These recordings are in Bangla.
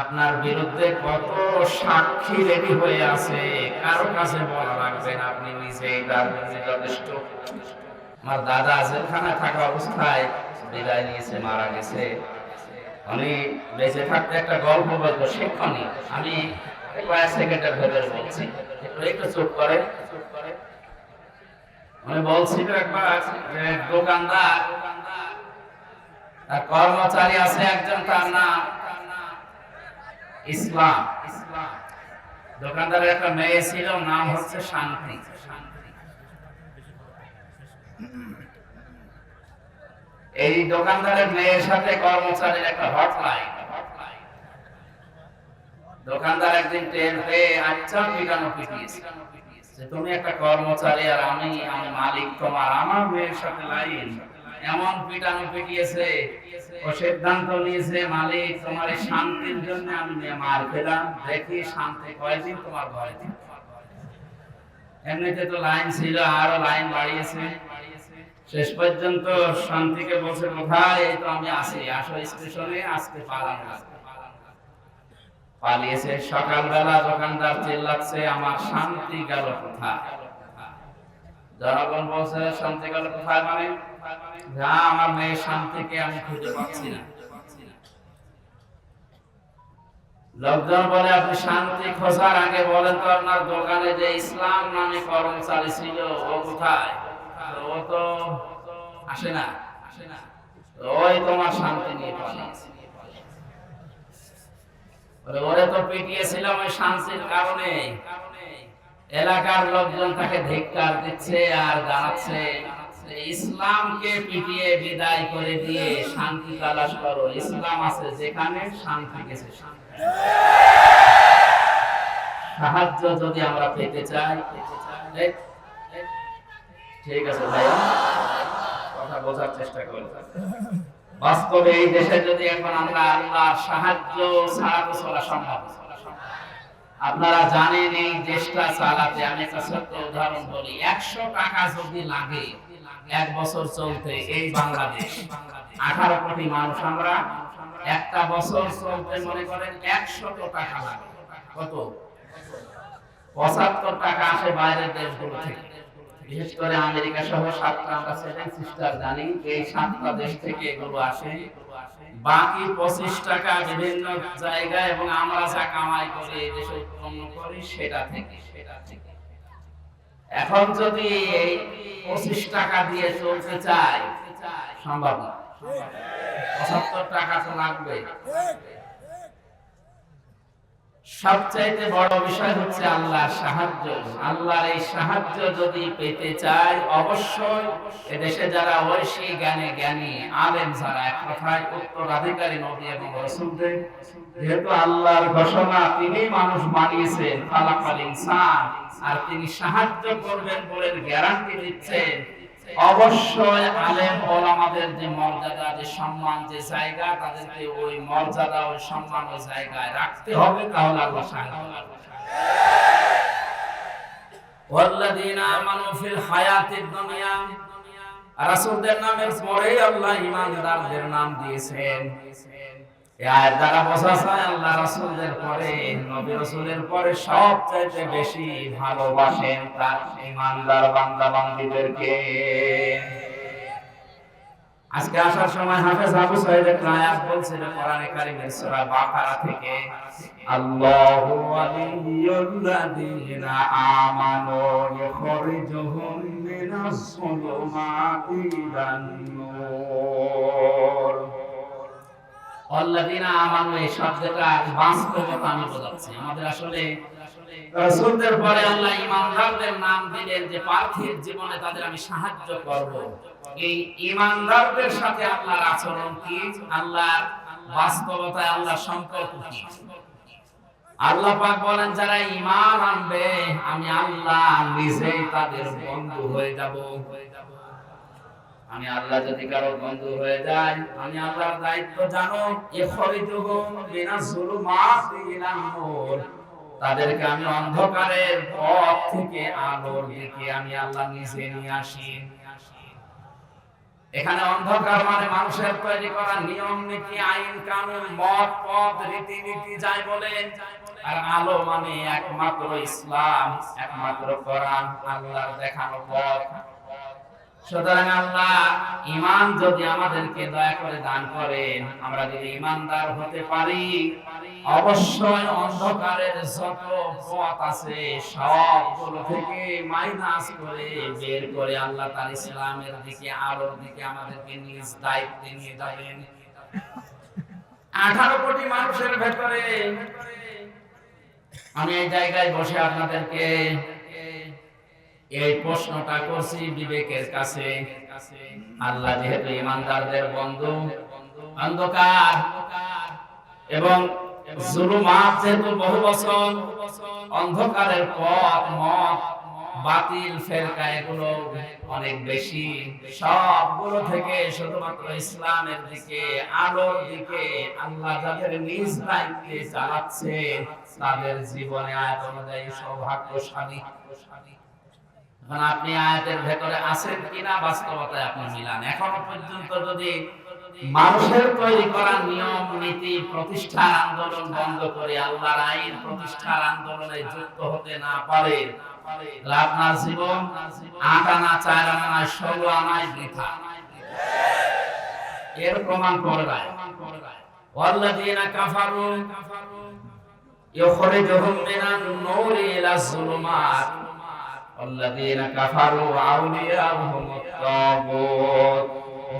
আপনার বিরুদ্ধে কত সাক্ষী রেডি হয়ে আছে? কারও কাছে বলা লাগবে না, আপনি নিজেই তার নিজে যথেষ্ট। আমার দাদা জেলখানায় থাকা অবস্থায় বিদায় নিয়েছে, মারা গেছে। উনি বেঁচে থাকতে একটা গল্প বলতো শিক্ষণীয় আমি কয়েক সেকেন্ডের ভেতরে বলছি। একটু একটু চুপ করে। উনি বলছিল একবার দোকানদার, তার কর্মচারী আছে একজন, তার নাম ইসলাম। দোকানদারের একটা মেয়ে ছিল, নাম হচ্ছে শান্তি। এই দোকানদারের মেয়ের সাথে কর্মচারীর একটা হটলাইন। দোকানদার একদিন টের পেয়ে আচ্ছা পিটানো পিটিয়েছে। তুমি একটা কর্মচারী আর আমি আমি মালিক, তোমার আমার মেয়ের সাথে লাইন। এমন পিটানো পিটিয়েছে, ও সিদ্ধান্ত নিয়েছে, মালিক, তোমার শান্তির জন্য আমি মার খেলাম। দেখি শান্তি কয়দিন তোমার ঘরে। এমনিতে তো লাইন ছিল, আরও লাইন বাড়িয়েছে। শেষ পর্যন্ত শান্তিকে বলছে, কোথায়? এই তো আমি আসি আসো স্টেশনে, আজকে পালানো লাগবে পালিয়েছে সকালবেলা, দোকানদার চিল্লাচ্ছে, আমার শান্তি গেল কোথায়? জনগণ বলছে, শান্তি গেল কোথায় মানে? যা আমার মেয়ে শান্তিকে আমি খুঁজে পাচ্ছি না। লোকজন বলে, আপনি শান্তি খোঁজার আগে বলেন তো আপনার দোকানে যে ইসলাম নামে কর্মচারী ছিল ও কোথায়? ও তো আসে না। আসে না ওই তোমার শান্তি নিয়ে পালিয়েছে ওরে তো পিটিয়েছিলাম ওই শান্তির কারণে। এলাকার লোকজন তাকে ধিক্কার দিচ্ছে আর জানাচ্ছে। ইসলামকে পিটিয়ে বিদায় করে দিয়ে শান্তি তালাশ করো। ইসলাম আছে যেখানে শান্তি গেছে সাহায্য যদি আমরা পেতে চাই ঠিক আছে কথা বোঝার চেষ্টা বাস্তবে এই দেশে যদি এখন আমরা সাহায্য ছাড়া চলা সম্ভব। আপনারা জানেন এই দেশটা চালাতে আমি একটা ছোট্ট উদাহরণ বলি, একশো টাকা যদি লাগে এক বছর চলতে এই বাংলাদেশ। আঠারো কোটি মানুষ আমরা, একটা বছর চলতে মনে করেন একশো টাকা লাগে। কত? পঁচাত্তর টাকা আসে বাইরের দেশগুলো থেকে। বিশেষ করে আমেরিকা সহ সাতটা, আমরা সিস্টার জানি, এই সাতটা দেশ থেকে এগুলো আসে। বাকি পঁচিশ টাকা বিভিন্ন জায়গায় এবং আমরা যা কামাই করে দেশে উৎপন্ন করি সেটা থেকে সেটা থেকে। এখন যদি এই পঁচিশ টাকা দিয়ে চলতে চাই সম্ভব না। পঁচাত্তর টাকা তো লাগবে। সবচাইতে বড় বিষয় হচ্ছে আল্লাহর সাহায্য। আল্লাহর এই সাহায্য যদি পেতে চাই অবশ্যই এদেশে যারা ঐশী জ্ঞানে জ্ঞানী, আলেম যারা, এক কথায় উত্তরাধিকারী নবী এবং রসুলদের, যেহেতু আল্লাহর ঘোষণা তিনি মানুষ বানিয়েছেন, খালাকাল ইনসান, আর তিনি সাহায্য করবেন বলে গ্যারান্টি দিচ্ছেন অবশ্যই আলেম ওলামাদের যে মর্যাদা, যে সম্মান, যে জায়গা, তাদেরকে ওই মর্যাদা ওই সম্মান ওই জায়গায় রাখতে হবে, তাহলে আল্লাহ সাহায্য আমানু ফিল হায়াতিদ দুনিয়া, রাসূলদের পরেই আল্লাহ ঈমানদারদের নাম দিয়েছেন। আয়াত দ্বারা বোঝা যায় আল্লাহ রাসূলদের পরে, নবী রাসূলের পরে সবচাইতে বেশি ভালোবাসেন তার ঈমানদার বান্দা বান্দীদেরকে আজকে আসার সময় হাফেজ আবু সাইদ একটা বলছিল কোরআনে কারীমের সূরা বাকারা থেকে, আল্লাহু ওয়ালিয়ুল্লাযীনা আমানু ইখরিজুহুম মিনাস সুলুমাতি ইলান নূর আমানু, এই শব্দটা বাস্তবতা আমি আমাদের আসলে পরে আল্লাহ ঈমানদারদের নাম দিলেন যে পার্থিব জীবনে তাদের আমি সাহায্য করব। এই ঈমানদারদের সাথে আল্লাহর আচরণ কি? আল্লাহর সম্পর্ক কি? আল্লাহ পাক বলেন, যারা ঈমান আনবে, আমি আল্লাহ নিজেই তাদের বন্ধু হয়ে যাব। আমি আল্লাহ যদি কারও বন্ধু হয়ে যাই, আমি আল্লাহর দায়িত্ব জানো তাদেরকে আমি অন্ধকারের পথ থেকে আলোর দিকে আমি আল্লাহ নিজে নিয়ে আসি। এখানে অন্ধকার মানে মানুষের তৈরি করা নিয়ম, নীতি, আইন, কানুন, মত, পথ, রীতিনীতি যাই বলেন আর আলো মানে একমাত্র ইসলাম, একমাত্র কোরআন, আল্লাহর দেখানো পথ। সুতরাং আল্লাহ ইমান যদি আমাদেরকে দয়া করে দান করেন, আমরা যদি ইমানদার হতে পারি, অবশ্যই অন্ধকারের যত পথ আছে, সবগুলো থেকে মাইনাস করে বের করে আল্লাহ তার ইসলামের দিকে, আলোর দিকে আমাদেরকে নিজ দায়িত্বে নিয়ে যাবেন। আঠারো কোটি মানুষের ভেতরে আমি এই জায়গায় বসে আপনাদেরকে এই প্রশ্নটা করছি বিবেকের কাছে। আল্লাহ যেহেতু ইমানদারদের বন্ধু, অন্ধকার, এবং জুলুমাত যেহেতু বহু বছর, অন্ধকারের পথ, মত, বাতিল ফেরকা এগুলো অনেক বেশি। সবগুলো থেকে শুধুমাত্র ইসলামের দিকে, আলোর দিকে আল্লাহ যাদের নিজ দায়িত্বে চালাচ্ছে, তাদের জীবনে আয়াত অনুযায়ী সৌভাগ্যশালী। এখন আপনি আয়াতের ভেতরে আছেন কিনা বাস্তবতায় আপনি মিলান এখনো পর্যন্ত যদি মানুষের তৈরি করা নিয়ম নীতি প্রতিষ্ঠার আন্দোলন বন্ধ করে আল্লাহর আইন প্রতিষ্ঠার আন্দোলনে যুক্ত হতে না পারে তাহলে আপনার জীবন আট আনা চার আনা নয় ষোলো আনায় বৃথা এর প্রমাণ করে দেয় والذين كفروا يخرجهم من النور إلى الظلمات والذين كفروا أولياءهم الطاغوت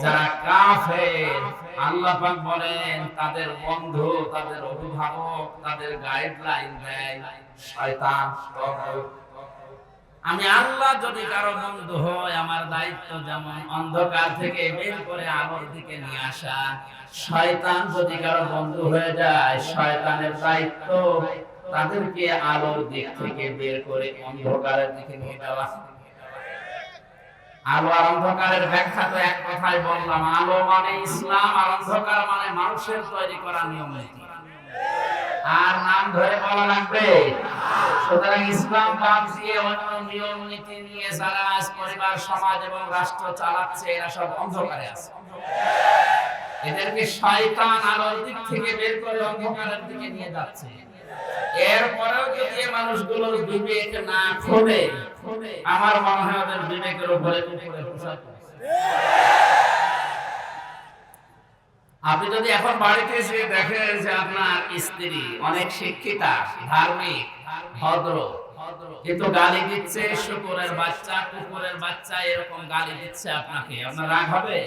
যারা কাফের আল্লাহ পাক বলেন তাদের বন্ধু তাদের অভিভাবক তাদের গাইডলাইন দেয় শয়তান তাগুত। আমি আল্লাহ যদি কারো বন্ধু হয় আমার দায়িত্ব যেমন অন্ধকার থেকে বের করে আলোর দিকে নিয়ে আসা শয়তান যদি কারো বন্ধু হয়ে যায় শয়তানের দায়িত্ব তাদেরকে আলোর দিক থেকে বের করে অন্ধকারের দিকে নিয়ে যাওয়া। আলো আর অন্ধকারের ব্যাখ্যা তো এক কথাই বললাম, আলো মানে ইসলাম, আর অন্ধকার মানে মানুষের তৈরি করা নিয়ম নীতি। আর নাম ধরে বলা লাগবে, সুতরাং ইসলাম বাদ দিয়ে অন্য নিয়ম নীতি নিয়ে যারা আজ পরিবার, সমাজ এবং রাষ্ট্র চালাচ্ছে, এরা সব অন্ধকারে আছে। এদেরকে শয়তান আলোর দিক থেকে বের করে অন্ধকারের দিকে নিয়ে যাচ্ছে। এরপরেও যদি এই মানুষগুলোর বিবেক না খোলে আমার মনে হয় ওদের বিবেকের উপরে। আপনি যদি এখন বাড়িতে এসে দেখেন যে আপনার স্ত্রী অনেক শিক্ষিতা ধার্মিক ভদ্র কিন্তু গালি দিচ্ছে শুকুরের বাচ্চা কুকুরের বাচ্চা এরকম গালি দিচ্ছে আপনাকে আপনার রাগ হবে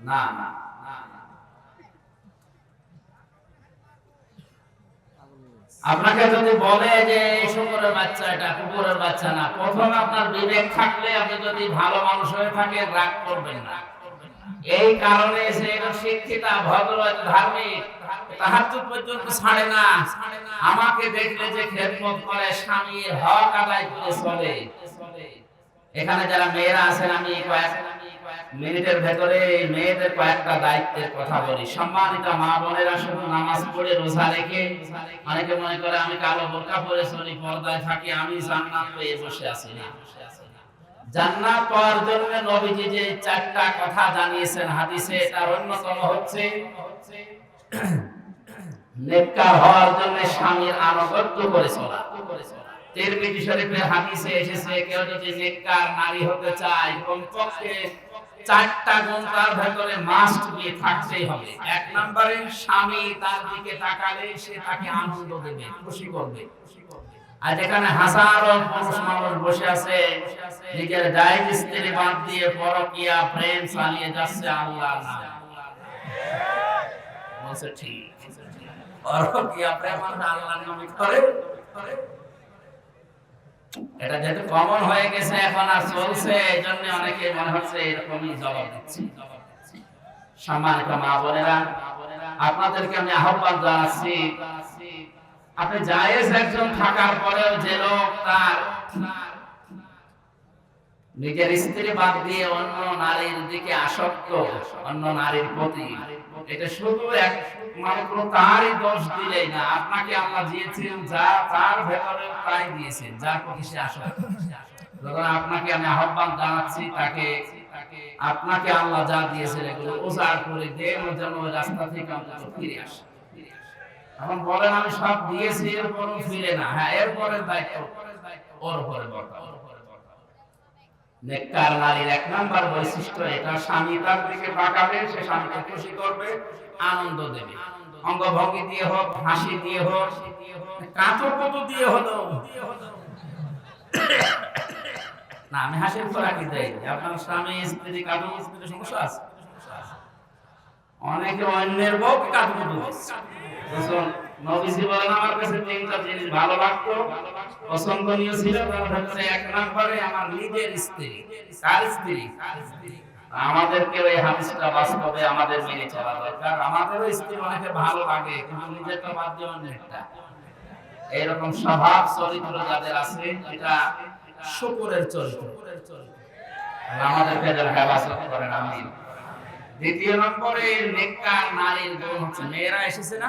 না না না, আপনাকে যদি বলে যে এই শুকুরের বাচ্চা, এটা কুকুরের বাচ্চা না, প্রথম আপনার বিবেক থাকলে আপনি যদি ভালো মানুষ হয়ে থাকেন, রাগ করবেন না। এই কারণে সে শিক্ষিতা ভদ্র ধার্মিক, তাহাজ্জুদ পর্যন্ত ছাড়ে না। আমাকে দেখলে যে খেদমত করে, স্বামীর হক আদায় করে চলে। এখানে যারা মেয়েরা আছেন, আমি কয়েক মিনিটের ভেতরে মেয়েদের কয়েকটা দায়িত্বের কথা বলি। সম্মানিত মা বোনেরা, শুধু নামাজ পড়ে রোজা রেখে, অনেকে মনে করে, আমি কালো বোরকা পরে চলি, পর্দায় থাকি, আমি জান্নাত পেয়ে বসে আছি না। জান্নাত পাওয়ার জন্য নবীজি যে চারটা কথা জানিয়েছেন হাদিসে, তার অন্যতম হচ্ছে, নেককার হওয়ার জন্য স্বামীর আনুগত্য করে চলা। তিরমিজি শরীফের হাদিসে এসেছে, কেউ যদি নেককার নারী হতে চায়, কমপক্ষে চারটা গুণ তার ভেতরে মাস্ট বি থাকতেই হবে। এক নম্বরে স্বামী তার দিকে তাকালে সে তাকে আনন্দ দেবে, খুশি করবে। আর যেখানে হাজারো পুরুষ মানুষ বসে আছে, নিজের স্ত্রী বাদ দিয়ে পরকিয়া, প্রেম চালিয়ে যাচ্ছে আল্লাহ বলছে ঠিক। পরকিয়া, প্রেম আল্লাহর নামে করে এটা যেহেতু কমন হয়ে গেছে, এখন আর চলছে এই জন্য অনেকে মনে হচ্ছে এরকমই জবাব দিচ্ছি। মা বোনেরা, আপনাদেরকে আমি আহ্বান জানাচ্ছি, আপনি জায়েজ একজন থাকার পরেও যে লোক তার নিজের স্ত্রী বাদ দিয়ে অন্য নারীর দিকে আসক্ত, অন্য নারীর প্রতি এটা শুধু এক মাত্র তারই দোষ দিলেই না, আপনাকে আল্লাহ দিয়েছেন যা, তার ভেতরে তাই দিয়েছেন যার প্রতি সে আসক্ত যখন আপনাকে আমি আহ্বান জানাচ্ছি, তাকে, আপনাকে আল্লাহ যা দিয়েছেন এগুলো উজাড় করে দেন যেন ওই রাস্তা থেকে অন্তত ফিরে আসে। এখন বলেন, আমি সব দিয়েছি, এরপরও ফিরে না। হ্যাঁ এরপরে দায়িত্ব ওর উপরে বর্তাও। নেককার নারীর এক নাম্বার বৈশিষ্ট্য এটা, স্বামী তার দিকে তাকাবে, সে স্বামীকে খুশি করবে, আনন্দ দেবে। অঙ্গভঙ্গি দিয়ে হোক, হাসি দিয়ে হোক কাঁচো কত দিয়ে হলো না, আমি হাসির খোরাকি দেই। আপনার স্বামী, স্ত্রী, কাঁদো স্ত্রী সমস্যা আছে? অনেকে অন্যের বউ কাঁদো কত বুঝুন নবীজি বলেন, আমার কাছে তিনটা জিনিস ভালো লাগতো, পছন্দনীয় ছিল, তার হচ্ছে এক নম্বরে আমার নিজের স্ত্রী কার স্ত্রী। আমাদেরকে হাদিসটা বাস্তবে আমাদের মেনে চলা দরকার। আমাদেরও স্ত্রী অনেকে ভালো লাগে, কিন্তু নিজেরটা বাদ দিয়ে এরকম স্বভাব, চরিত্র যাদের আছে, এটা শুকুরের চরিত্র। আমাদেরকে যারা হেফাজত করেন, আমিন। দ্বিতীয় নম্বরে, নেককার নারীর গুণ হচ্ছে, মেয়েরা এসেছে না?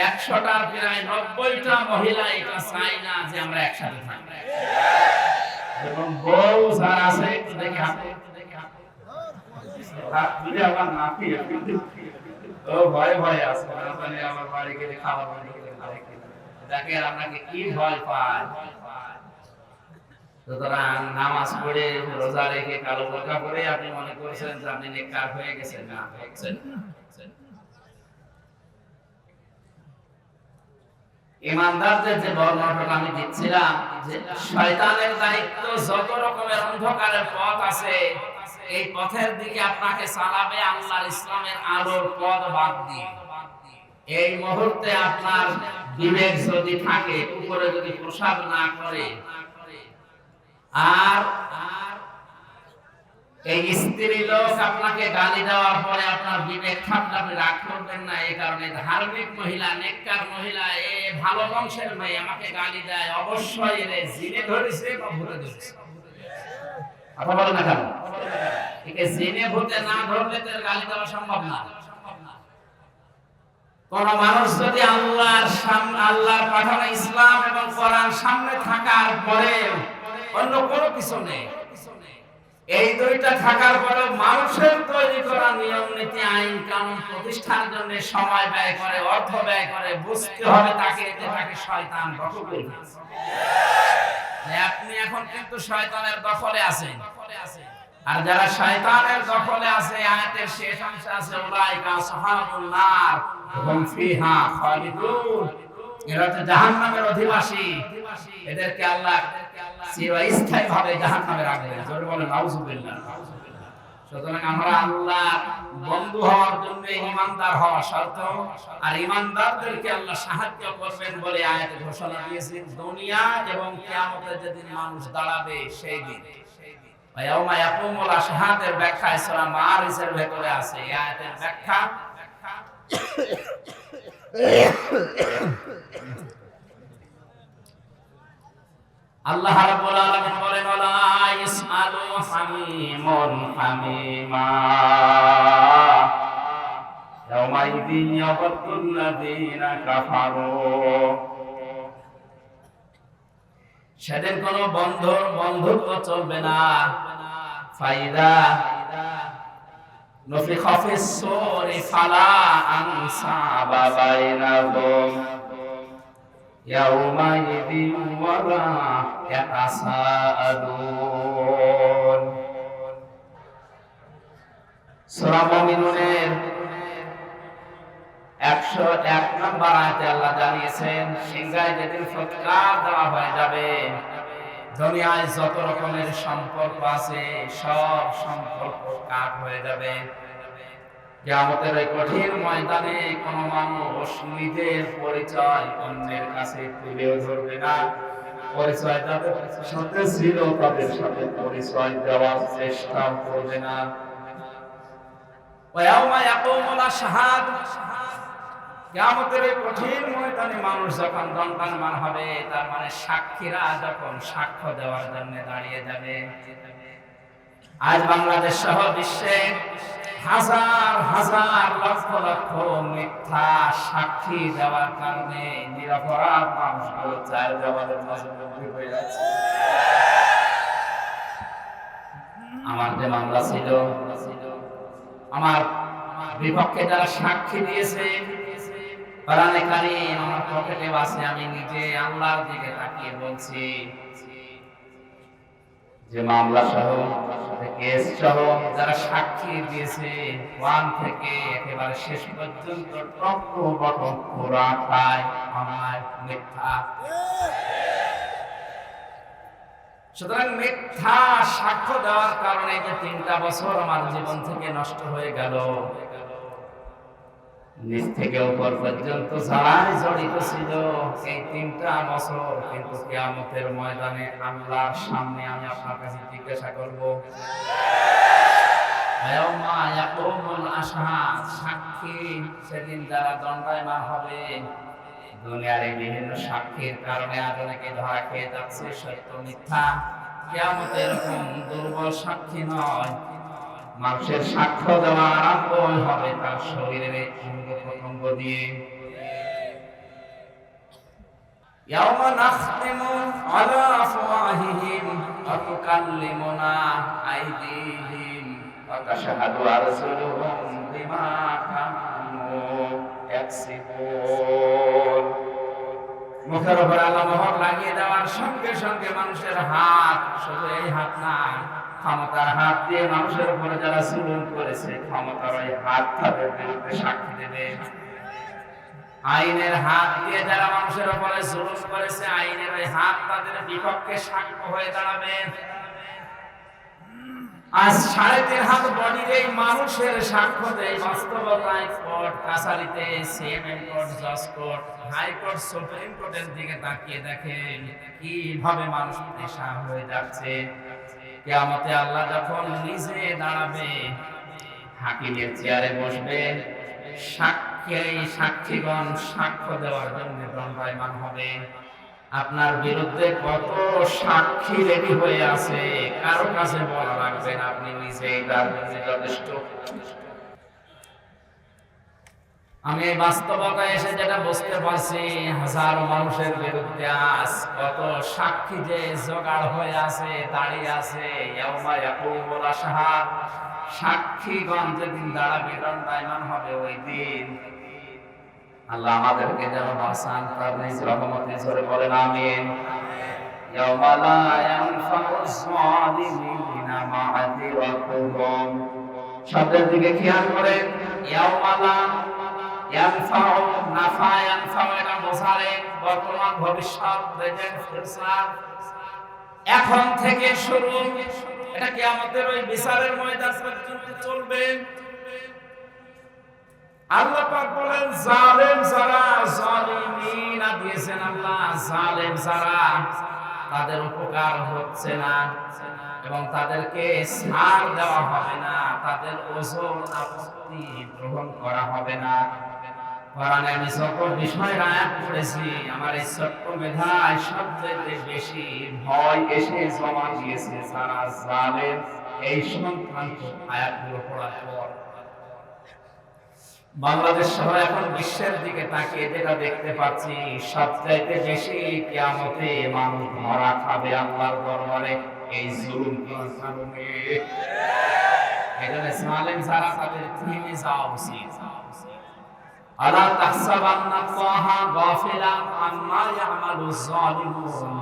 একশোটার প্রায় নব্বইটা মহিলা এটা চাই না যে আমরা একসাথে থাকি এবং বউ যারা আছে সুতরাং নামাজ পড়ে, রোজা রেখে কালো বোরকা পরে আপনি মনে করছেন যে আপনি নেককার হয়ে গেছেন। না হচ্ছেন ইমানদারদের যে বর্ণনাটা আমি দিচ্ছিলাম, যে শয়তানের দায়িত্ব যত রকমের অন্ধকারের পথ আছে, এই পথের দিকে আপনাকে চালাবে আল্লাহর ইসলামের আলোর পথ বাদ দিয়ে। এই মুহূর্তে আপনার বিবেক যদি থাকে, উপরে যদি প্রসাদ না করে, আর এই স্ত্রী লোক আপনাকে গালি দেওয়ার পরে আপনার বিবেক থাকলে আপনি রাগ করবেন না, এই কারণে ধার্মিক মহিলা, নেককার মহিলা, এ ভালো বংশের মেয়ে আমাকে গালি দেয়। অবশ্যই এর জিনে ধরেছে বা ভূতে ধরেছে। বলেন না কেন? জিনে না ধরলে তো গালি দেওয়া সম্ভব না। কোন মানুষ যদি আল্লাহর সামনে আল্লাহর পাঠানো ইসলাম এবং কোরআন সামনে থাকার পরেও অন্য কোনো কিছু নেই। এই দুইটা থাকার পরে মানুষের তৈরি করা নিয়ম, নীতি, আইন, কানুন প্রতিষ্ঠার জন্য সময় ব্যয় করে, অর্থ ব্যয় করে, বুঝতে হবে তাকে যে তাকে শয়তান দখল করে। আপনি এখন কিন্তু শয়তানের দখলে আছেন আর যারা শয়তানের দখলে আছে আয়াতের শেষ অংশে আছে, উলাইকা সাহাবুন নার, হুম ফিহা খালিদুন এরা জাহান্নামের অধিবাসী। এদেরকে আল্লাহ চিরস্থায়ী ভাবে সুতরাং আমরা আল্লাহ বন্ধু হওয়ার সাহায্য করবেন বলে আয়াতে ঘোষণা দিয়েছেন, দুনিয়া এবং কিয়ামতের যেদিন মানুষ দাঁড়াবে, সেই দিন। ইয়াউমা ইয়াকুমুল আশহাদের ব্যাখ্যা সূরা মারিসের ভেতরে আছে। এই আয়াতের ব্যাখ্যা আল্লাহ রাব্বুল আলামিন ইয়াসআলু হামিমুন হামিমা। লাযীনা কাফারু। সেদিন কোনো বন্ধু, বন্ধুত্ব চলবে না। ফাইদা নফিখা ফিস সূরি ফালা আনসাবা বাইনাহুম। يومئذ ولا يتساءلون সূরা মুমিনুনের 101 নম্বর আয়াতে আল্লাহ জানিয়েছেন সিংহায় যেদিন ফুৎকার দেওয়া হয়ে যাবে দুনিয়ায় যত রকমের সম্পর্ক আছে সব সম্পর্ক কাট হয়ে যাবে কিয়ামতের ওই কঠিন ময়দানে কোন মানুষ নিজের পরিচয় অন্যের কাছে তুলেও ধরবে না। পরিচয় তাদের সাথে ছিল, তাদের সাথে পরিচয় দেওয়ার চেষ্টা করবে না। কঠিন ময়দানে মানুষ যখন দণ্ডায়মান হবে, তার মানে সাক্ষীরা যখন সাক্ষ্য দেওয়ার জন্য দাঁড়িয়ে যাবে। আজ বাংলাদেশ সহ বিশ্বে হাজার হাজার লক্ষ লক্ষ মিথ্যা সাক্ষী দেওয়ার কারণে নিরপরাধ মানুষগুলো চার দেওয়ালের মধ্যে হয়ে যাচ্ছে। আমার যে মামলা ছিল, আমার বিপক্ষে যারা সাক্ষী দিয়েছে আমার পকেটে আছে আমি নিজে আল্লাহর দিকে তাকিয়ে বলছি যে মামলা সহ কেস সহ যারা সাক্ষী দিয়েছে ওয়ান থেকে একেবারে শেষ পর্যন্ত টপ টু বটম পুরাটাই অন্যায়, মিথ্যা। সুতরাং মিথ্যা সাক্ষ্য দেওয়ার কারণে যে তিনটা বছর আমার জীবন থেকে নষ্ট হয়ে গেল নিচ থেকে উপর পর্যন্ত জড়িত ছিল, এই তিনটা বছর কিন্তু কেয়ামতের ময়দানে আল্লাহর সামনে আমি আপনার কাছে জিজ্ঞাসা করব। সাক্ষী সেদিন হবে, দুনিয়ার এই বিভিন্ন সাক্ষীর কারণে আজ অনেকে ধরা খেয়ে যাচ্ছে, সত্য মিথ্যা। কেয়ামতে এরকম দুর্বল সাক্ষী নয় মানুষের সাক্ষ্য দেওয়া আরম্ভ হবে তার শরীরের অঙ্গ প্রত্যঙ্গ দিয়ে يوم نختم على أفواههم وتكلمنا أيديهم وتشهد أرسلهم بما كانوا يكسبون মুখের উপর আল্লাহ মোহর লাগিয়ে দেওয়ার সঙ্গে সঙ্গে মানুষের হাত শুধু এই হাত না ক্ষমতার হাত দিয়ে মানুষের উপরে যারা জুলুম করেছে, ক্ষমতার ওই হাত তাদের বিরুদ্ধে সাক্ষী দেবে। আইনের হাত দিয়ে যারা মানুষের উপরে জুলুম করেছে, আইনের ওই হাত তাদের বিপক্ষে সাক্ষ্য হয়ে দাঁড়াবে। আজ সাড়ে তিন হাত মানুষের বাস্তবতায় কোর্ট কাছারিতে, সিএমএম কোর্ট, জজ কোর্ট হাইকোর্ট সুপ্রিম কোর্টের দিকে তাকিয়ে দেখেন কীভাবে মানুষ পেশা হয়ে যাচ্ছে। কেয়ামতে আল্লাহ যখন নিজে দাঁড়াবে, হাকিমের চেয়ারে বসবে, সাক্ষী, সাক্ষীগণ সাক্ষ্য দেওয়ার জন্য দণ্ডায়মান হবে। আপনার বিরুদ্ধে কত সাক্ষী রেডি হয়ে আছে, কারও কাছে বলা লাগবে না, আপনি নিজেই তার যথেষ্ট। আমি এই বাস্তবতায় এসে যেটা বুঝতে পারছি, হাজারো মানুষের বিরুদ্ধে আজ কত সাক্ষী যে জোগাড় হয়ে আছে, দাঁড়িয়ে আছে সাক্ষীগণ যেদিন দাঁড়াবে দণ্ডায়মান হবে ওই দিন। আল্লাহ আমাদেরকে যেন বাঁচান, তার নিজ বলেন দিকে খেয়াল করেন এখন থেকে শুরু। এটা কি আমাদের ওই বিচারের ময়দান পর্যন্ত চলবে? আল্লাহ পাক বলেন, জালেম যারা জালিমিনা দিয়েছেন আল্লাহ, জালেম যারা তাদের উপকার হচ্ছে না এবং তাদেরকে ছাড় দেওয়া হবে না, তাদের ওজন আপত্তি গ্রহণ করা হবে না। আমি আমার এই মেধায় সবচেয়ে বেশি ভয় এসে জমা দিয়েছে এই সংক্রান্ত আয়াতগুলো পড়ার পর। বাংলাদেশ সহ এখন বিশ্বের দিকে তাকিয়ে যেটা দেখতে পাচ্ছি, সবচাইতে বেশি কিয়ামতে মানুষ ধরা খাবে আল্লাহর দরবারে। এই জুলুম কারণে। এখানে সালেম যারা তাদের থেমে যাওয়া উচিত। আলা তাহসাবান্না গাফিলান আম্মা ইয়ামালুজ জালিমুন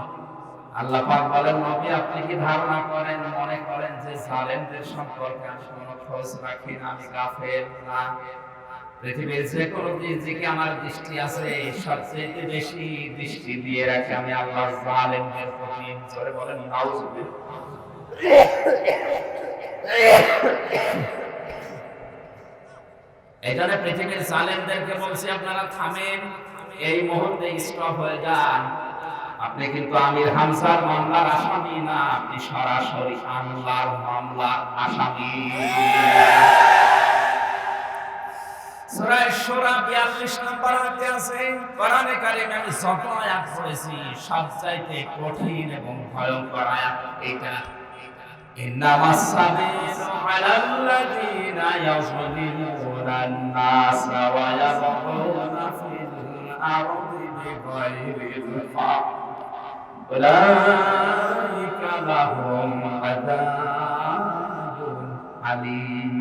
আল্লাহ পাক বলেন, নবী, আপনি কি ধারণা করেন, মনে করেন যে জালেমদের সম্পর্কে আমি কোনো খোঁজ রাখি না, আমি গাফেল না? পৃথিবীর যে কোনো দিকে আমার দৃষ্টি আছে সবচেয়ে বেশি দৃষ্টি দিয়ে রাখি আমি আল্লাহ জালেমদের প্রতি। জোরে বলেন, নাউজুবিল্লাহ। জন্য পৃথিবীর জালেমদেরকে বলছি, আপনারা থামেন, এই মুহূর্তে স্টপ হয়ে যান। আপনি কিন্তু আমির হামসার মামলার আসামি না, আপনি সরাসরি আল্লাহর মামলার আসামি। সূরা শুরা 42 নম্বর আয়াতে আছে, কোরআনে কারিমে আমি যত আয়াত পড়েছি, সবচাইতে কঠিন এবং ভয়ঙ্কর إنما السبيل على الذين يظلمون الناس ويبغون في الأرض بغير الحق أولئك لهم عذاب أليم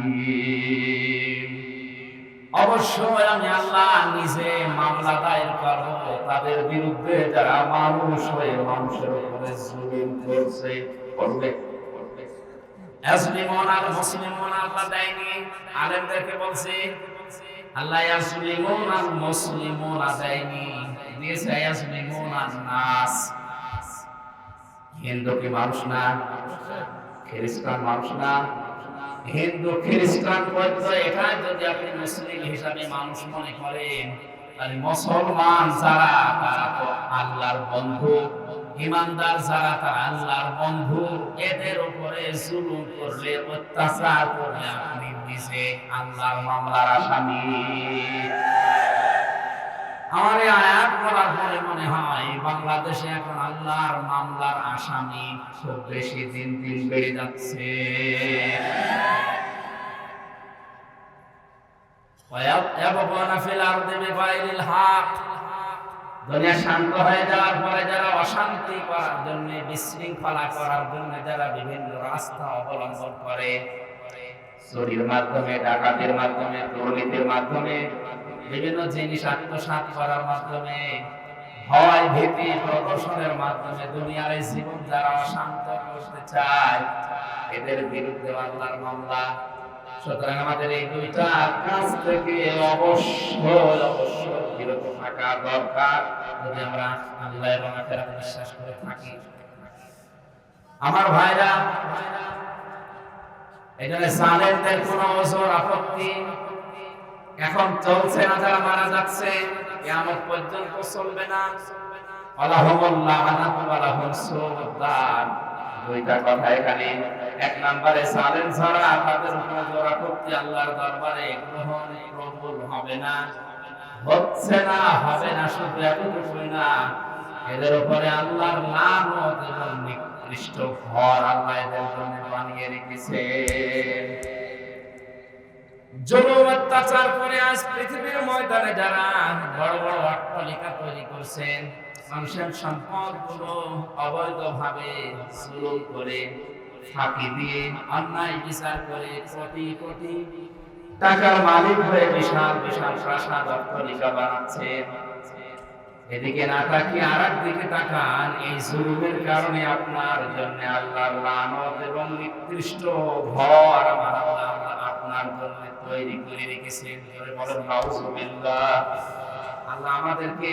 অবশ্যই আমি আল্লাহ নিজে মামলা দায়ের করব তাদের বিরুদ্ধে যারা মানুষ হয়ে মানুষের উপরে জুলুম করছে করবে ইয়াসলিমুন মানুষ না? খ্রিস্টান মানুষ না? হিন্দু, খ্রিস্টান বৌদ্ধ যদি আপনি মুসলিম হিসাবে মানুষ মনে করেন, তাহলে মুসলমান যারা, তারা তো আল্লাহর বন্ধু। ইমানদার যারা তারা আল্লাহর বন্ধু এদের উপরে জুলুম করলে অত্যাচার করলে আপনি নিজে আল্লাহর মামলার আসামি আমার এই আয়াত পড়ার পরে মনে হয় বাংলাদেশে এখন আল্লাহর মামলার আসামি খুব বেশি দিন দিন বেড়ে যাচ্ছে ويبغون في الأرض بغير الحق দুনিয়া শান্ত হয়ে যাওয়ার পরে যারা অশান্তি করার জন্য বিশৃঙ্খলা করার জন্য যারা বিভিন্ন রাস্তা অবলম্বন করে, চুরির মাধ্যমে, ডাকাতির মাধ্যমে, দুর্নীতির মাধ্যমে, বিভিন্ন জিনিস আত্মসাৎ করার মাধ্যমে, ভয়, ভীতি, প্রদর্শনের মাধ্যমে দুনিয়ার জীবন যারা অশান্ত করতে চায়, এদের বিরুদ্ধে আল্লাহর মামলা সুতরাং আমাদের এই দুইটা কাজ থেকে অবশ্যই অবশ্যই বিরত থাকা দরকার। যদি আমরা আল্লাহ এবং আখেরাতে বিশ্বাস করে থাকি। আমার ভাইরা এখানে জালেমদের কোনো ওজোর আপত্তি এখন চলছে না, যারা মারা যাচ্ছে, কিয়ামত পর্যন্ত চলবে না। আল্লাহুম্মাল্লাহ আনাতু আলাহুম সুবদান দুইটা কথা এখানে। এক নম্বরে সালেন ছাড়া তাদের জোড়া করতে আল্লাহর দরবারে গ্রহণ কবুল হবে না। হচ্ছে না, হবে না, শুধু এতটুকুই না। এদের উপরে আল্লাহর লানত এবং নিকৃষ্ট ঘর আল্লাহ এদের জন্য বানিয়ে রেখেছে। জুলুম, অত্যাচার করে আজ পৃথিবীর ময়দানে যারা বড় বড় অট্টালিকা তৈরি করছেন মানুষের সম্পদগুলো অবৈধভাবে জুলুম করে, ফাঁকি দিয়ে, অন্যায় বিচার করে কোটি কোটি টাকার মালিক হয়ে বিশাল বিশাল প্রাসাদ অট্টালিকা বানাচ্ছে। এদিকে না তাকিয়ে আর দিকে তাকান, এই জুলুমের কারণে আপনার জন্য আল্লাহর লানত এবং নিকৃষ্ট ঘর আপনার জন্য তৈরি করে রেখেছেন। বলেন আল্লাহ আমাদেরকে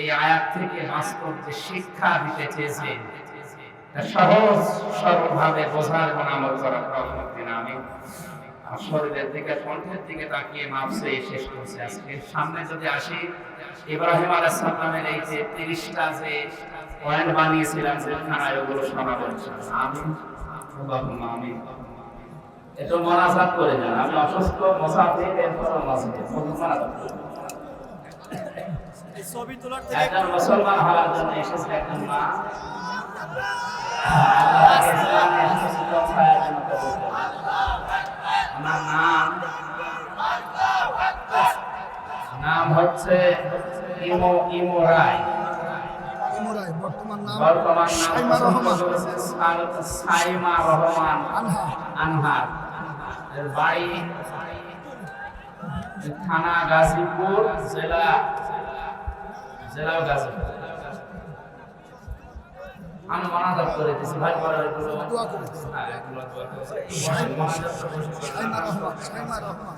এই আয়াত থেকে যে শিক্ষা দিতে চেয়েছেন সহজ, সরলভাবে বোঝার আমল করার দিন আমি শরীরের দিকে, কণ্ঠের দিকে তাকিয়ে মাপসে শেষ করছে আজকে। সামনে যদি আসি, ইব্রাহিম আলাইহিস সালামের এই যে 30টা যে পয়েন্ট বানিয়েছিলাম যে খানায় ওগুলো শোনাবেন আমি আমিন। একটু মোনাজাত করে যান আমি অসুস্থ, মোসাফির এরপর মোনাজাত একজন মুসলমান হওয়ার জন্য এসেছে একজন মা। আমার নাম নাম হচ্ছে ইমো ইমো রায়। বর্তমান নাম বর্তমান সাইমা রহমান। হচ্ছে সাইমা রহমান আনহার। বাড়ি থানা গাজীপুর জেলা জেলা গাজীপুর আমি মনাজাত করে দিছি ভাই বড় এগুলো দোয়া করে দিন। হ্যাঁ এগুলো দোয়া করে দিছি। বসেন, মনাজাত করে বসেন। সাইমা রহমান সাইমা রহমান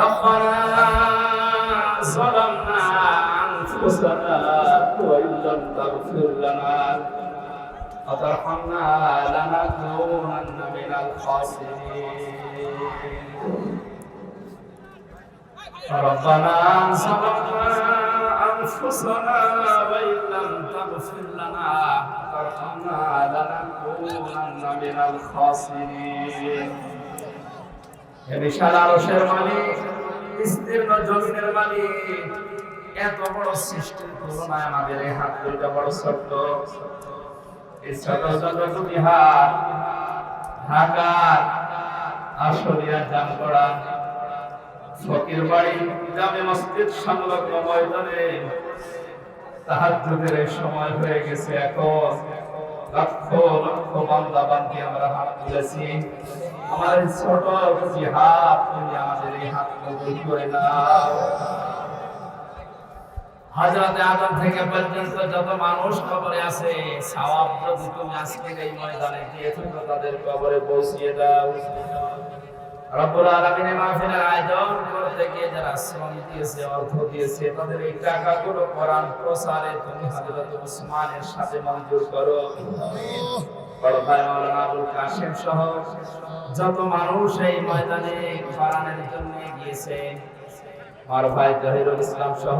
ربنا ظلمنا أنفسنا وإن لم تغفر لنا وترحمنا لنكونن من الخاسرين ربنا ظلمنا أنفسنا وإن لم تغفر لنا وترحمنا لنكونن من الخاسرين হে বিশাল আরশের মালিক বিস্তীর্ণ জমিনের মালিক এত বড় সৃষ্টির তুলনায় আমাদের এই হাত দুইটা বড় ছোট্ট এই ছোট ছোট দুটি হাত সময় হয়ে গেছে এখন। লক্ষ লক্ষ বান্দা বান্দি আমরা হাত তুলেছি। আমার ছোট দুটি তুমি আমাদের এই হাত করে নাও হযরত আদম থেকে পর্যন্ত যত মানুষ কবরে আছে, সওয়াব যদি তুমি আজকের এই ময়দানে দিয়ে থাকো, তাদের কবরে পৌঁছিয়ে দাও। রব্বুল আলামিনের মাহফিলের আয়োজন করতে গিয়ে যারা শ্রম দিয়েছে, অর্থ দিয়েছে, তাদের এই টাকাগুলো কোরআন প্রসারে তুমি হযরত উসমানের সাথে মঞ্জুর করো। বড় ভাই মাওলানা আবুল কাশিম সহ যত মানুষ এই ময়দানে কোরআনের জন্য গিয়েছে আমার ভাই জহিরুল ইসলাম সহ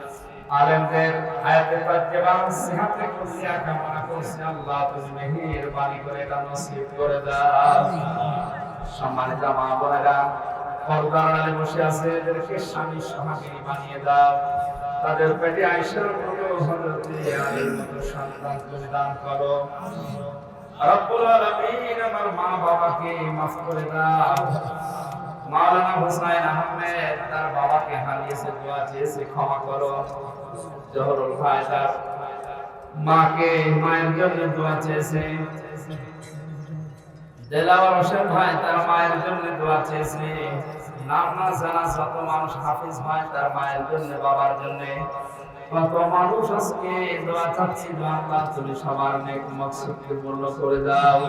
আলেমদের হায়াতে তাজ্জেবা সিহাতে কুলিয়া কামনা করছি আল্লাহ, তুমি মেহেরবানি করে এটা নসিব করে দাও। সম্মানিত মা বোনেরা পর্দার আলে বসে আছে, এদেরকে স্বামী সহাগিনী বানিয়ে দাও। তাদের পেটে আইসার মতো হজরতে আলীর মতো সন্তান তুমি দান করো। রব্বুল আলামিন আমার মা বাবাকে মাফ করে দাও। মাওলানা হুসাইন আহমেদ তার বাবাকে হারিয়েছে, দোয়া চেয়েছে, ক্ষমা করো। জহরুল ভাই তার মাকে মায়ের জন্য দোয়া চেয়েছে। দেলাওয়ার হোসেন ভাই তার মায়ের জন্য দোয়া চেয়েছে। নাম জানা যত মানুষ হাফিজ ভাই তার মায়ের জন্য, বাবার জন্য। কত মানুষ আজকে দোয়া চাচ্ছি তুমি সবার নেক মকসুদকে পূর্ণ করে দাও।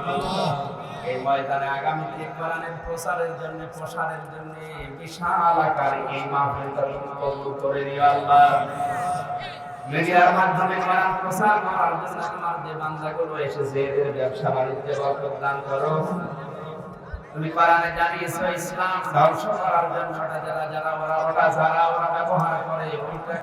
এই ময়দানে আগামীতে কোরআনের প্রচারের জন্য, প্রসারের জন্য বিশাল আকারে এই মাহফিলটা কবুল করে নিও আল্লাহ। মিডিয়ার মাধ্যমে কোরআন প্রচার করার জন্য তোমার যে বান্দাগুলো এসেছে, এদের ব্যবসা বাণিজ্য বরকত দান করো। তুমি কোরআনে জানিয়েছো, ইসলাম ধ্বংস করার জন্য যারা যারা, ওরা ওটা যারা ওরা ব্যবহার করে, ওইটা